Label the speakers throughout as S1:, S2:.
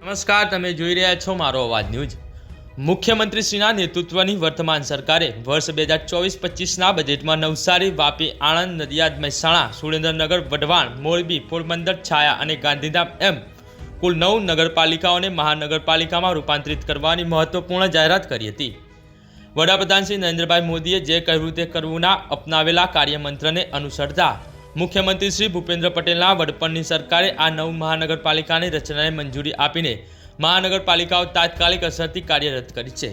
S1: નમસ્કાર, તમે જોઈ રહ્યા છો મારો અવાજ ન્યૂઝ. મુખ્યમંત્રીશ્રીના નેતૃત્વની વર્તમાન સરકારે વર્ષ બે હજાર ચોવીસ પચીસના બજેટમાં નવસારી, વાપી, આણંદ, નડિયાદ, મહેસાણા, સુરેન્દ્રનગર, વઢવાણ, મોરબી, પોરબંદર, છાયા અને ગાંધીધામ એમ કુલ નવ નગરપાલિકાઓને મહાનગરપાલિકામાં રૂપાંતરિત કરવાની મહત્વપૂર્ણ જાહેરાત કરી હતી. વડાપ્રધાન શ્રી નરેન્દ્રભાઈ મોદીએ જે કહ્યું તે કરવુંના અપનાવેલા કાર્યમંત્રને અનુસરતા મુખ્યમંત્રી શ્રી ભૂપેન્દ્ર પટેલના વડપણની સરકારે આ નવ મહાનગરપાલિકાની રચનાને મંજૂરી આપીને મહાનગરપાલિકાઓ તાત્કાલિક અસરથી કાર્યરત કરી છે.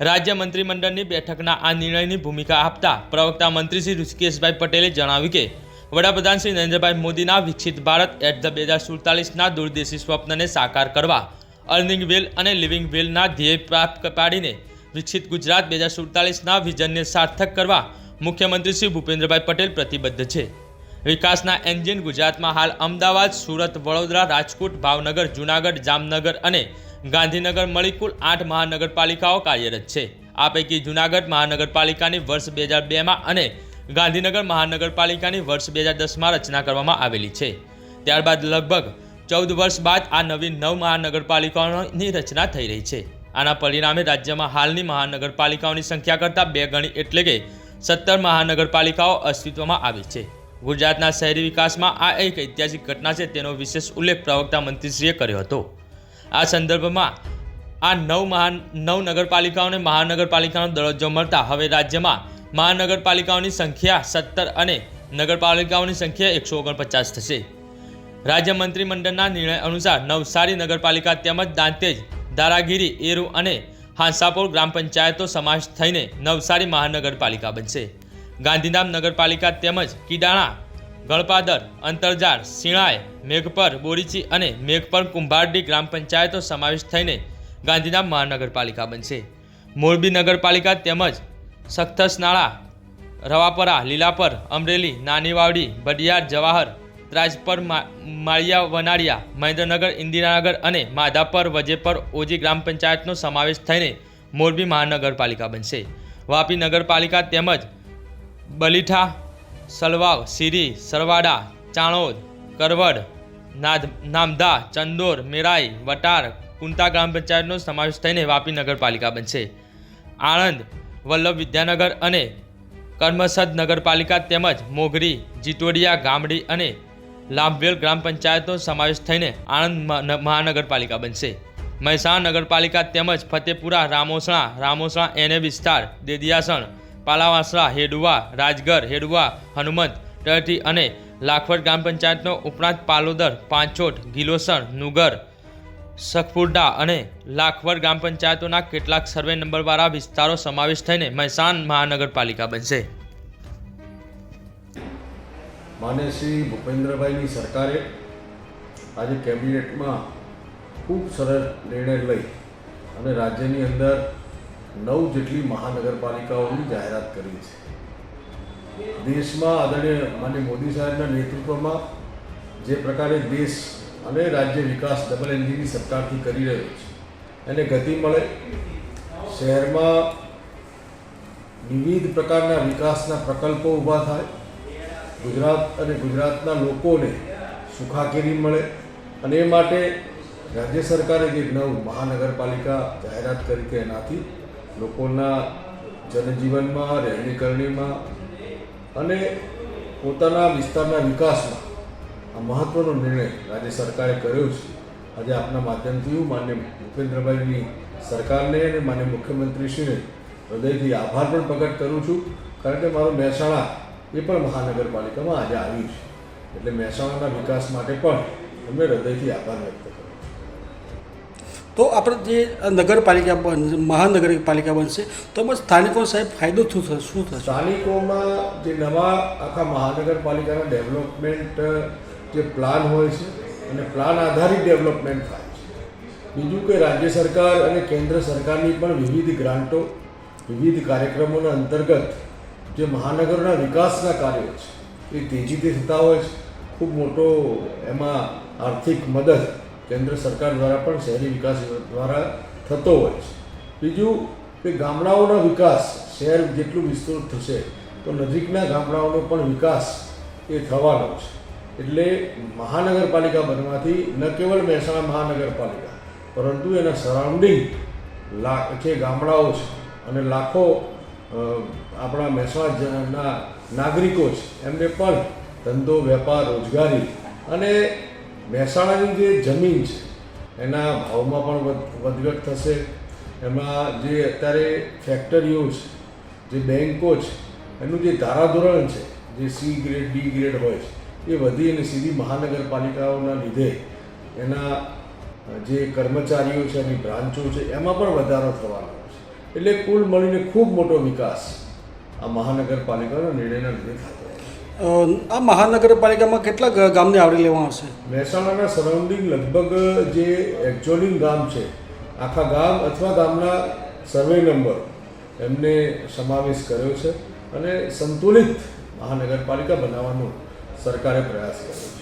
S1: રાજ્ય મંત્રીમંડળની બેઠકના આ નિર્ણયની ભૂમિકા આપતા પ્રવક્તા મંત્રી શ્રી ઋષિકેશભાઈ પટેલે જણાવ્યું કે, વડાપ્રધાન શ્રી નરેન્દ્રભાઈ મોદીના વિકસિત ભારત એટ ધ બે હજાર સુડતાલીસના દૂરદેશી સ્વપ્નને સાકાર કરવા, અર્નિંગ વેલ અને લિવિંગ વેલના ધ્યેય પ્રાપ્ત પાડીને વિકસિત ગુજરાત બે હજાર સુડતાલીસના વિઝનને સાર્થક કરવા મુખ્યમંત્રી શ્રી ભૂપેન્દ્રભાઈ પટેલ પ્રતિબદ્ધ છે. વિકાસના એન્જિન ગુજરાતમાં હાલ અમદાવાદ, સુરત, વડોદરા, રાજકોટ, ભાવનગર, જૂનાગઢ, જામનગર અને ગાંધીનગર મળી કુલ આઠ મહાનગરપાલિકાઓ કાર્યરત છે. આ પૈકી જૂનાગઢ મહાનગરપાલિકાની વર્ષ બે હજાર બેમાં અને ગાંધીનગર મહાનગરપાલિકાની વર્ષ બે હજાર દસમાં રચના કરવામાં આવેલી છે. ત્યારબાદ લગભગ ચૌદ વર્ષ બાદ આ નવી નવ મહાનગરપાલિકાઓની રચના થઈ રહી છે. આના પરિણામે રાજ્યમાં હાલની મહાનગરપાલિકાઓની સંખ્યા કરતાં બે ગણી એટલે કે સત્તર મહાનગરપાલિકાઓ અસ્તિત્વમાં આવી છે. ગુજરાતના શહેરી વિકાસમાં આ એક ઐતિહાસિક ઘટના છે, તેનો વિશેષ ઉલ્લેખ પ્રવક્તા મંત્રીશ્રીએ કર્યો હતો. આ સંદર્ભમાં આ નવ મહાન, નવ નગરપાલિકાઓને મહાનગરપાલિકાનો દરજ્જો મળતા હવે રાજ્યમાં મહાનગરપાલિકાઓની સંખ્યા સત્તર અને નગરપાલિકાઓની સંખ્યા એકસો ઓગણપચાસ થશે. રાજ્ય મંત્રીમંડળના નિર્ણય અનુસાર નવસારી નગરપાલિકા તેમજ દાંતેજ, દારાગીરી, એરુ અને હાંસાપુર ગ્રામ પંચાયતો સમાવેશ થઈને નવસારી મહાનગરપાલિકા બનશે. ગાંધીધામ નગરપાલિકા તેમજ કીડાણા, ગળપાદર, અંતરજાળ સિણાય મેઘપર, બોરીચી અને મેઘપર કુંભારડી ગ્રામ પંચાયતો સમાવેશ થઈને ગાંધીધામ મહાનગરપાલિકા બનશે. મોરબી નગરપાલિકા તેમજ સખ્તસનાળા, રવાપરા, લીલાપર, અમરેલી નાની વાવડી બડિયાર જવાહર, ત્રાજપર, મા- માળિયા, વનાળિયા, મહેન્દ્રનગર, ઇન્દિરાનગર અને માધાપર, વજેપર, ઓજી ગ્રામ પંચાયતનો સમાવેશ થઈને મોરબી મહાનગરપાલિકા બનશે. વાપી નગરપાલિકા તેમજ બલીઠા સલવાવ સિરી, સરવાડા, ચાણોદ, કરવડ, નાદ, નામદા, ચંદોર, મેરાઈ, વટાર કુંતા ગ્રામ પંચાયતનો સમાવેશ થઈને વાપી નગરપાલિકા બનશે. આણંદ, વલ્લભ વિદ્યાનગર અને કર્મસદ નગરપાલિકા તેમજ મોગરી, જીટોડિયા, ગામડી અને લાંભવેલ ગ્રામ પંચાયતનો સમાવેશ થઈને આણંદ મહા- મહાનગરપાલિકા બનશે. મહેસાણા નગરપાલિકા તેમજ ફતેપુરા, રામોસણા રામોસણા, એને વિસ્તાર, દેદિયાસણ પાલાવાસણા હેડુવા રાજગર હેડુવા, હનુમંત ટરટી અને લાખવડ ગ્રામ પંચાયતનો ઉપરાંત પાલોદર, પાંચોટ, ગિલોસણ, નુગર, સખપુરડા અને લાખવડ ગ્રામ પંચાયતોના કેટલાક સર્વે નંબરવાળા વિસ્તારો સમાવેશ થઈને મહેસાણ મહાનગરપાલિકા બનશે.
S2: માન્ય શ્રી ભૂપેન્દ્રભાઈની સરકારે આજે કેબિનેટમાં ખૂબ સરસ નિર્ણય લઈ અને રાજ્યની અંદર નવ જેટલી મહાનગરપાલિકાઓની જાહેરાત કરી છે. દેશમાં આદરણીય માન્ય મોદી સાહેબના નેતૃત્વમાં જે પ્રકારે દેશ અને રાજ્ય વિકાસ ડબલ એન્જિનની સરકારથી કરી રહ્યો છે. એને ગતિ મળે, શહેરમાં વિવિધ પ્રકારના વિકાસના પ્રકલ્પો ઊભા થાય, ગુજરાત અને ગુજરાતના લોકોને સુખાકેરી મળે અને એ માટે રાજ્ય સરકારે જે નવ મહાનગરપાલિકા જાહેરાત કરી કે એનાથી લોકોના જનજીવનમાં રહેણીકરણીમાં અને પોતાના વિસ્તારના વિકાસમાં આ મહત્ત્વનો નિર્ણય રાજ્ય સરકારે કર્યો છે. આજે આપના માધ્યમથી હું માન્ય ભૂપેન્દ્રભાઈની સરકારને અને માન્ય મુખ્યમંત્રીશ્રીને હૃદયથી આભાર પણ પ્રગટ કરું છું, કારણ કે મારું મહેસાણા એ પણ મહાનગરપાલિકામાં આજે આવ્યું છે. એટલે મહેસાણાના વિકાસ માટે પણ અમે હૃદયથી આભાર વ્યક્ત કરું છું.
S3: તો આપણે જે નગરપાલિકા બન, મહાનગરપાલિકા બનશે, તો એમાં સ્થાનિકો સાહેબ ફાયદો શું થશે? શું થશે?
S2: સ્થાનિકોમાં જે નવા આખા મહાનગરપાલિકાના ડેવલપમેન્ટ, જે પ્લાન હોય છે, અને પ્લાન આધારિત ડેવલપમેન્ટ થાય છે. બીજું કે રાજ્ય સરકાર અને કેન્દ્ર સરકારની પણ વિવિધ ગ્રાન્ટો, વિવિધ કાર્યક્રમોના અંતર્ગત જે મહાનગરોના વિકાસના કાર્યો છે, એ તેજીથી થતા હોય છે. ખૂબ મોટો એમાં આર્થિક મદદ કેન્દ્ર સરકાર દ્વારા પણ શહેરી વિકાસ દ્વારા થતો હોય છે. બીજું કે ગામડાઓનો વિકાસ શહેર જેટલું વિસ્તૃત થશે તો નજીકના ગામડાઓનો પણ વિકાસ એ થવાનો છે. એટલે મહાનગરપાલિકા બનવાથી ન કેવળ મહેસાણા મહાનગરપાલિકા, પરંતુ એના સરાઉન્ડિંગ લા, જે ગામડાઓ છે અને લાખો આપણા મહેસાણાના નાગરિકો છે, એમને પણ ધંધો, વેપાર, રોજગારી અને મહેસાણાની જે જમીન છે, એના ભાવમાં પણ વધ- વધઘટ થશે. એમાં જે અત્યારે ફેક્ટરીઓ છે, જે બેન્કો છે, એનું જે ધારાધોરણ છે, જે સી ગ્રેડ ડી ગ્રેડ હોય છે, એ વધી અને સીધી મહાનગરપાલિકાઓના લીધે એના જે કર્મચારીઓ છે, એની બ્રાન્ચો છે, એમાં પણ વધારો થવાનો છે. એટલે કુલ મળીને ખૂબ મોટો વિકાસ આ મહાનગરપાલિકાના નિર્ણયના લીધે થતો
S3: આ મહાનગરપાલિકામાં કેટલા ગામને આવરી લેવા આવશે?
S2: મહેસાણાના સરાઉન્ડિંગ લગભગ જે એકચુઅલિંગ ગામ છે, આખા ગામ અથવા ગામના સર્વે નંબર એમને સમાવેશ કર્યો છે અને સંતુલિત મહાનગરપાલિકા બનાવવાનો સરકારે પ્રયાસ કર્યો છે.